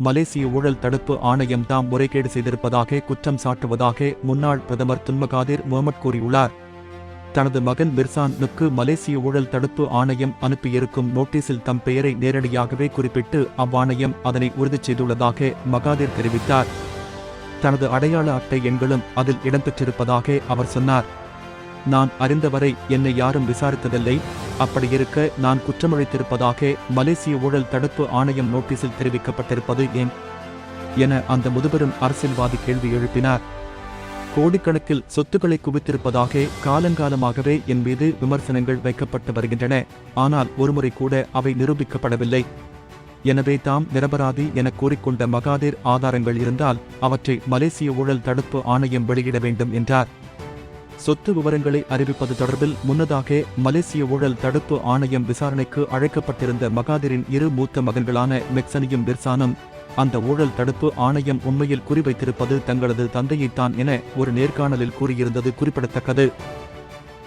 மலேசிய ஊழல் தடுப்பு ஆணையம் தாம் முறைகேடு செய்திருப்பதாக குற்றம் சாட்டுவதாக முன்னாள் பிரதமர் துன்மகாதிர் முகமட் கூறியுள்ளார். தனது மகன் மிர்சானுக்கு மலேசிய ஊழல் தடுப்பு ஆணையம் அனுப்பியிருக்கும் நோட்டீஸில் தம் பெயரை நேரடியாகவே குறிப்பிட்டு அவ்வாணையம் அதனை உறுதி செய்துள்ளதாக மகாதிர் தெரிவித்தார். தனது அடையாள அட்டை எண்களும் அதில் இடம்பெற்றிருப்பதாக அவர் சொன்னார். நான் அறிந்தவரை என்னை யாரும் விசாரித்ததில்லை. அப்படி இருக்க நான் குற்றமளித்திருப்பதாக மலேசிய ஊழல் தடுப்பு ஆணையம் நோட்டீஸில் தெரிவிக்கப்பட்டிருப்பது ஏன்? என அந்த முதுபெரும் அரசியல்வாதி கேள்வி எழுப்பினார். கோடிக்கணக்கில் சொத்துக்களை குவித்திருப்பதாக காலங்காலமாகவே என் மீது விமர்சனங்கள் வைக்கப்பட்டு வருகின்றன. ஆனால் ஒருமுறை கூட அவை நிரூபிக்கப்படவில்லை. எனவே தாம் நிரபராதி என கூறிக்கொண்ட மகாதீர் ஆதாரங்கள் இருந்தால் அவற்றை மலேசிய ஊழல் தடுப்பு ஆணையம் வெளியிட வேண்டும் என்றார். சொத்து விவரங்களை அறிவிப்பது தொடர்பில் முன்னதாக மலேசிய ஊழல் தடுப்பு ஆணையம் விசாரணைக்கு அழைக்கப்பட்டிருந்த மகாதிரின் இரு மூத்த மகன்களான மெக்சனியும் பிர்சானும் அந்த ஊழல் தடுப்பு ஆணையம் உண்மையில் குறிவைத்திருப்பது தங்களது தந்தையைத்தான் என ஒரு நேர்காணலில் கூறியிருந்தது குறிப்பிடத்தக்கது.